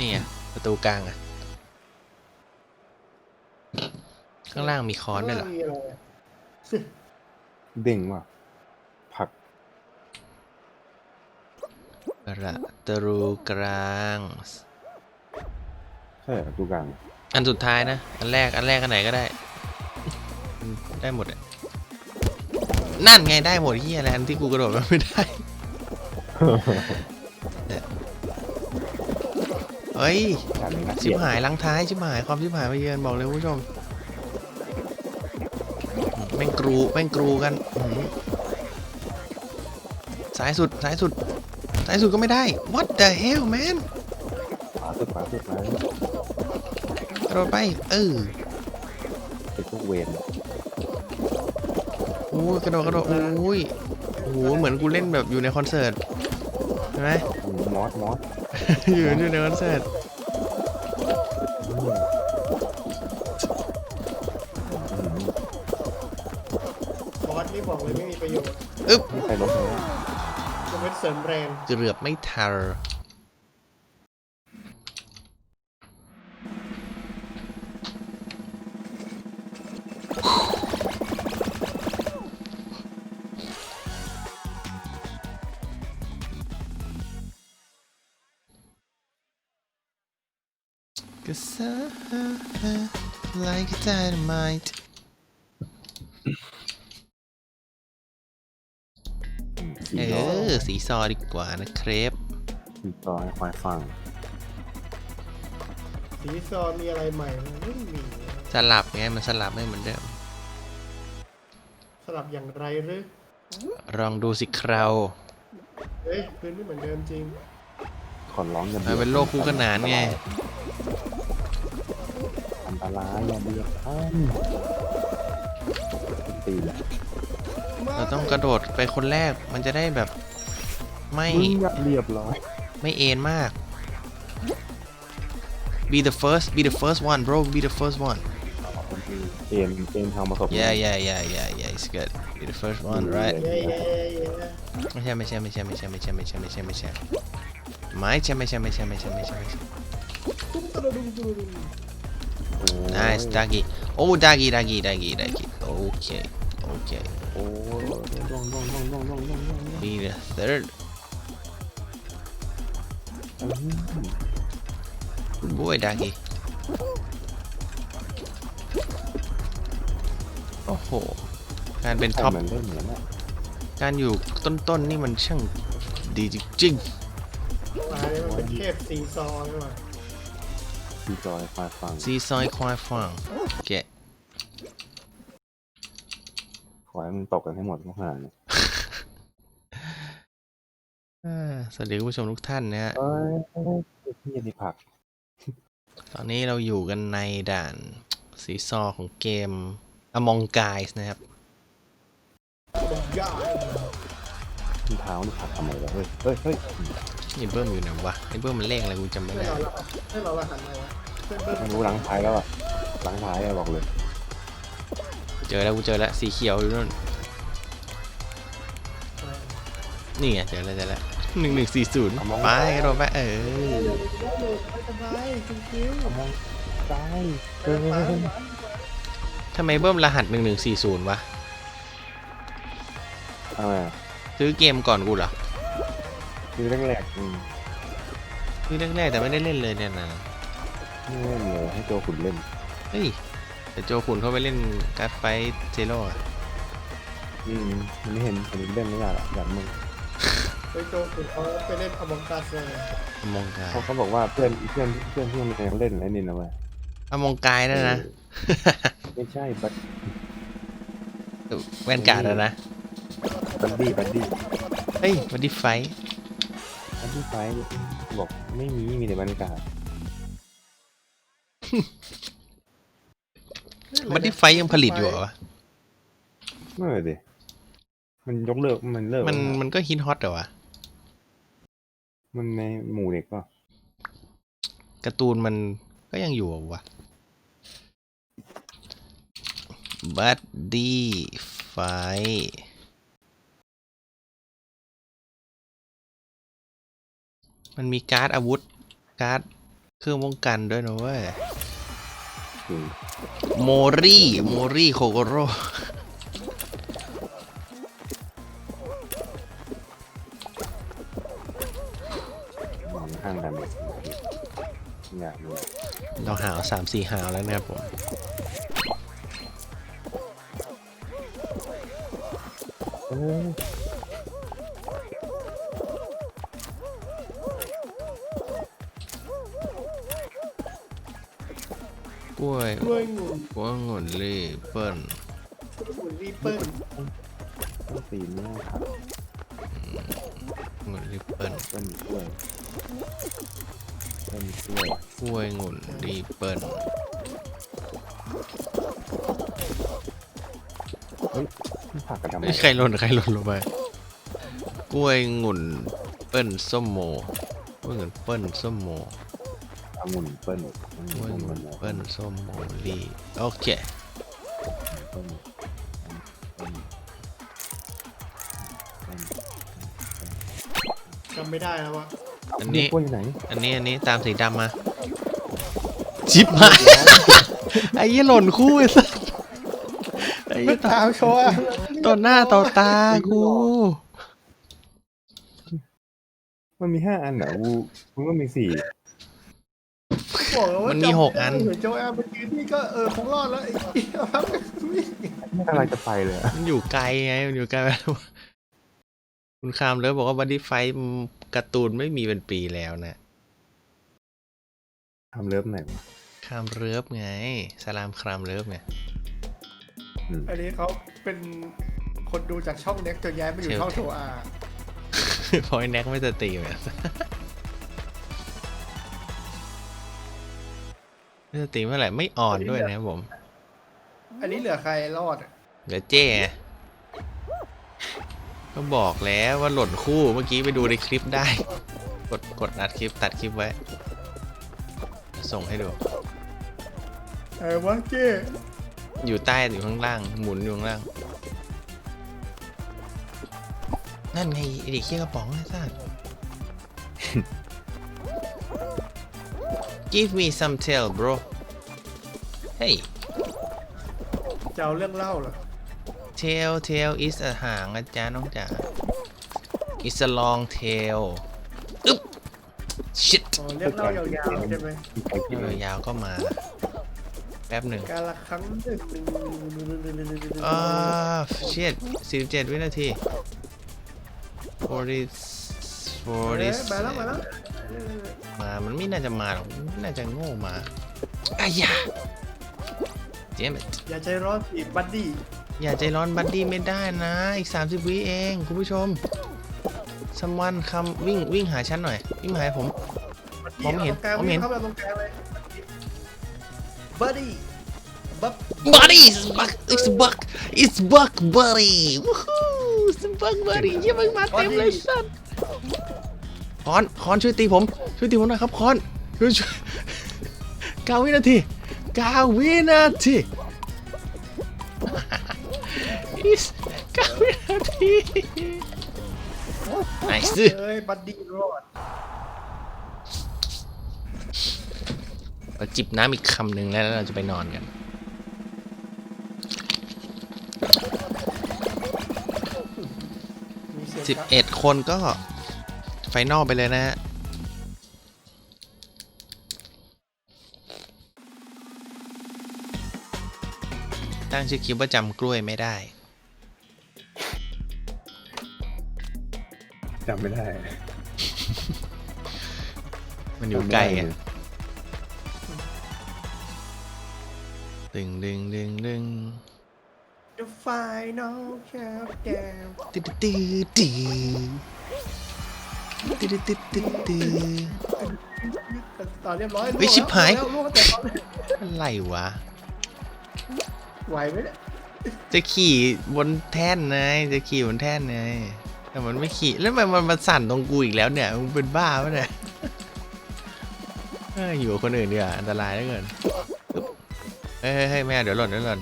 นี่ไงประตูกลางอะข้างล่างมีคอนด้วยเหรอมีอะไรอะเด้งว่ะผักประตูกลางใช่เหรอตูกลาง อันสุดท้ายนะ อันแรก อันแรกอันไหนก็ได้ ได้หมดอะนั่นไงได้หมดที่อะไรอันที่กูกระโดดมันไม่ได้ เฮ้ยด่านนี้นะชิบหายลังท้ายชิบหายความชิบหายมาเยือนบอกเลยคุณผู้ชมแม่งกรูแม่งกรูกันอื้อหือสายสุดสายสุดสายสุดก็ไม่ได้ what the hell man ขวาสุดขวาสุดมากระโดดไปเออเป็นพวกเวรโอ้ยกระโดดกระโดดโอ้ยโอ้โหเหมือนกูเล่นแบบอยู่ในคอนเสิร์ตเห็นไหมอืมมอสมอส อยู่อยู่ในคอนเสิร์ตอืมอืมบอสนี่บอกเลยไม่มีประโยชน์อึ๊บไม่ใช่รถเลยจะเป็นเสริมแรงเกือบไม่ทัน Cause I like dynamite สีเอล้ออสีซอดีกว่านะเครปสีล้อให้ควายฟังสีซอมีอะไรใหม่ไหมไม่มีสลับไงมันสลับไม่เหมือนเดิม สลับอย่างไรหรือลองดูสิคราวเฮ้ยพื้นไม่เหมือนเดิมจริง ขอร้องอย่ามันเป็นโลกคู่ขนานไงอัน ตรายอย่าเบียดท่านตีนเราต้องกระโดดไปคนแรกมันจะได้แบบ ไม่มึงอย่าเรียบร้อยไม่เอ็นมาก be the first be the first one bro be the first one เอ็นเอ็นทางประสบ yeah yeah yeah yeah yeah it's good be the first one right เย้เย้เย้ไม่ใช่ไม่ใช่ไม่ใช่ไม่ใช่ไม่ใช่ไม่ใช่ไม่ใช่ไม่ใช่ไม่ใช่ไม่ใช่ไม่ใช่ไม่ใช่ไม่ใช่ไม่ใช่ Nice, doggy. Oh, doggy, doggy, doggy, doggy. Okay, okay. Oh, need a third. Boy, doggy. โอ้โหการเป็นท็อปการอยู่ต้นๆนี่มันช่างดีจริงๆมาเลยเป็นเทพซีซอใช่ไสีจอยควายฟังๆซีซอยควายฟังแกะขอให้มึงตกกันให้หมดทุกหาเนี่ยอ่าสวัสดีคุณผู้ชมทุกท่านนะฮะเอ้ยพี่ยันดีผัก ตอนนี้เราอยู่กันในด่านสีซอของเกม Among Guys นะครับ บอกยากที่เท้านี่ผักทำไมวะเฮ้ยเฮ้ยเฮ้ยนี่เบิ้มอยู่ไหนวะไอ้เบิ้มมันเลขอะไรกูจำไม่ให้ได้เราละให้เราละหันมาวะเพื่อนเพื่อนไม่รู้หลังท้ายแล้วอะหลังท้ายอะบอกเลย เจอแล้วกูเจอแล้วสีเขียวอยู่นู่นนี่ไงเจอแล้วเจอแล้วหนึ่งหนึ่งสี่ศูนย์ไปกระโดดไปเออไม่สบายชิวมองซ้ายเฮ้ยๆเฮ้ยเฮ้ยทำไมเบิ้มรหัสหนึ่งหนึ่งสี่ศูนย์วะทำไมอะ ซื้อเกมก่อนกูเหรอคือแรกแรกๆอืมซื้อแรกๆแต่ไม่ได้เล่นเลยเนี่ยนะไม่เล่นเลยให้โจขุนเล่นเฮ้ยแต่โจขุนเขาไปเล่นการ์ดไฟเซโร่อะอืมมันไม่เห็นเห็นเล่นไม่อยากอะอยากมึงไปโจคุณเขาไปเล่นอมองกัสเลยอมองกายเขาเขาบอกว่าเพื่อนเพื่อนเพื่อนที่มันยังเล่นไอ้นี่นะเว้ยอมองกายนั่นนะ ไม่ใช่บัดแวนการ์ดอะนะ บัดดี้บัดดี้เฮ้ยวันดีไฟบัดดี้ไฟท์บอกไม่มีมีแต่บรรยากาศวันดีไฟยังผลิตอยู่เหรอวะไม่เลยดิมันยกเลิกมันเลิกมันแล้วะมันก็ฮิตฮอตเหรอวะมันในหมู่เด็กป่ะการ์ตูนมันก็ยังอยู่เหรอวะบัดดี้ไฟ มันมีการ์ดอาวุธ การ์ดเครื่องป้องกันด้วยนะเว้ยคือโมรี่โมรี่โคโกโร่มองข้างกันเลยอยากรู้เราหาวสามสี่หาวแล้วนะครับผมเอ กล้วยกล้วยงูกล้วยงุ่นรีเปิ้ลหมุนรีเปิ้ลต้องตีนแม่ครับงุ่นรีเปิ้ลต้นกล้วยต้นกล้วยกล้วยงุ่นรีเปิ้ลเฮ้ยมันผักกันทำไมเอ้ยใครหล่นใครหล่นลงไปกล้วยงุ่นเปิ้ลส้มโมกล้วยงุ่นเปิ้ลส้มโม องุ่นเปิ้ลองกล้วยุ่นงุ่นเปิ้เปิ้ลลส้มโมรีโอเคเปิ้ลเปิ้ลเปิ้ลจำไม่ได้แล้ววะอันนี้กล้วยอยู่ไหนอันนี้อันนี้ตามสีดำมาชิปมาไอ้ยี่หล่นคู่ไอ้สัสไอ้ยี่ตาตามโชว์อะต่อหน้าต่อตากู มันมีห้าอันเหรอวูมันก็มีสี่ บอกแล้วว่ามันมีหกอันเห็นโจแอมเมื่อกี้นี่ก็เออคงรอดแล้วไอ้เหี้ยครับไม่กำลังจะไปเลยอะมันอยู่ไกลไง มันอยู่ไกลไปคุณคามเลิฟบอกว่าบัดดี้ไฟการ์ตูนไม่มีเป็นปีแล้วนะ ทำเลิฟไหนวะคามเลิฟไง สลามครามเลิฟไง อันนี้เขาเป็นคนดูจากช่องเน็กจนย้ายมาอยู่ช่องโทอา พอยแน็กไม่จะตีเล ยไม่จะตีเมื่อไหร่ไม่อ่อนด้วยนะครับผม อันนี้เหลือใครรอดอะเดี๋ยวเจ๊ไงก็บอกแล้วว่าหล่นคู่เมื่อกี้ไปดูในคลิปได้ กดกดอัดคลิปตัดคลิปไว้เดี๋ยวส่งให้ดูเออวะเจ้อยู่ใต้อยู่ข้างล่าง หมุนอยู่ข้างล่าง นั่นไงไอ้เด็กเขี้ยกระป๋องไอ้สัส Give me some tail bro Hey จะเอาเรื่องเล่าเหรอ tail tail is a หางอาจารย์น้องจ๋า is a long tail อึ๊บ shit อ๋อเรื่องเล่ายาวๆใช่ไหมมีใครที่ยาวๆก็มา แป๊บหนึ่งการละครั้งหนึ่งอ่า shit 47วินาที40เอ้ย40มาแล้วมาแล้ว มา มันไม่น่าจะมาหรอกมันน่าจะโง่มาอายา damn it อย่าใจร้อนสิบัดดี้อย่าใจร้อนบัดดี้ไม่ได้นะ อีก 30 วิเอง คุณผู้ชมสมวันคำวิ่งวิ่งหาฉันหน่อย วิ่งมาหาผมมองไม่เห็นตรงกลางมองไม่เห็นเข้ามาตรงกลางเลยบัดดี้บับ buddy it's bug it's bug it's bug buddy woohoo it's bug buddy เยี่ยมมากมาเต็มเลยสัสค อน คอนช่วยตีผม ช่วยตีผมหน่อยครับคอนช่วยช่วยเก้าวินาทีเก้าวินาที is เก้าวินาที nice เอ้ยบัดดี้รอดเราจิบน้ำอีกคำหนึ่งแล้วเราจะไปนอนกันมีเสียงสิบครับเอ็ดคนก็ ไฟนอลไปเลยนะฮะตั้งชื่อคลิปว่าจำกล้วยไม่ได้จำไม่ได้ มันอยู่ใกล้อะดึงดึงดึงดึง The final countdown ตึ๊ดตึ๊ดตึ๊ด ตึ๊ดตึ๊ดตึ๊ดตึ๊ด ต่อเรียบร้อยเฮ้ยชิบหายล่วงแล้วล่วงตั้งแต่ตอะไรวะ ไหวไหมเนี่ยจะขี่บนแท่นไงจะขี่บนแท่นไงแต่มันไม่ขี่แล้วทำไมมันมาสั่นตรงกูอีกแล้วเนี่ยมึงเป็นบ้าปะเนี่ยเอ้ยอยู่กับคนอื่นดีกว่าอันตรายเหลือเกินปึ๊บเฮ้ยเฮ้ยเฮ้ยไม่เอาเดี๋ยวหล่นเดี๋ยวหล่น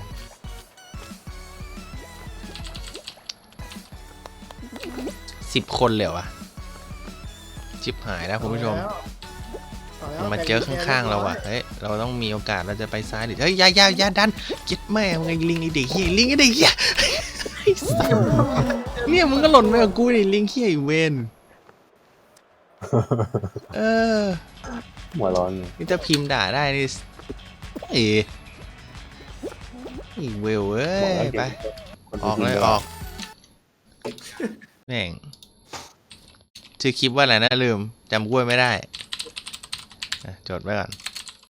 สิบคนเลยเหรอวะ ชิบหายแล้วคุณผู้ชมเอาแล้วเอาแล้วมันมาเจอข้างๆเราอะ เฮ้ย เราต้องมีโอกาสเราจะไปซ้ายดิเฮ้ยอย่าอย่าอย่าดันเจ็ดแม่มึงไงลิงไอเด็กเฮียลิงไอเด็กเฮียไอ้สัสเนี่ยมึงก็หล่นไปกับกูดิลิงเฮียไอเวนเออหัวร้อนนี่จะพิมพ์ด่าได้นี่เอ๋อีเวลเอ้บอกแล้วยเก็ไปบคนออกเลยดีๆออกแม่ง ชื่อคลิปว่าอะไรนะลืมจำกล้วยไม่ได้จดไว้ก่อน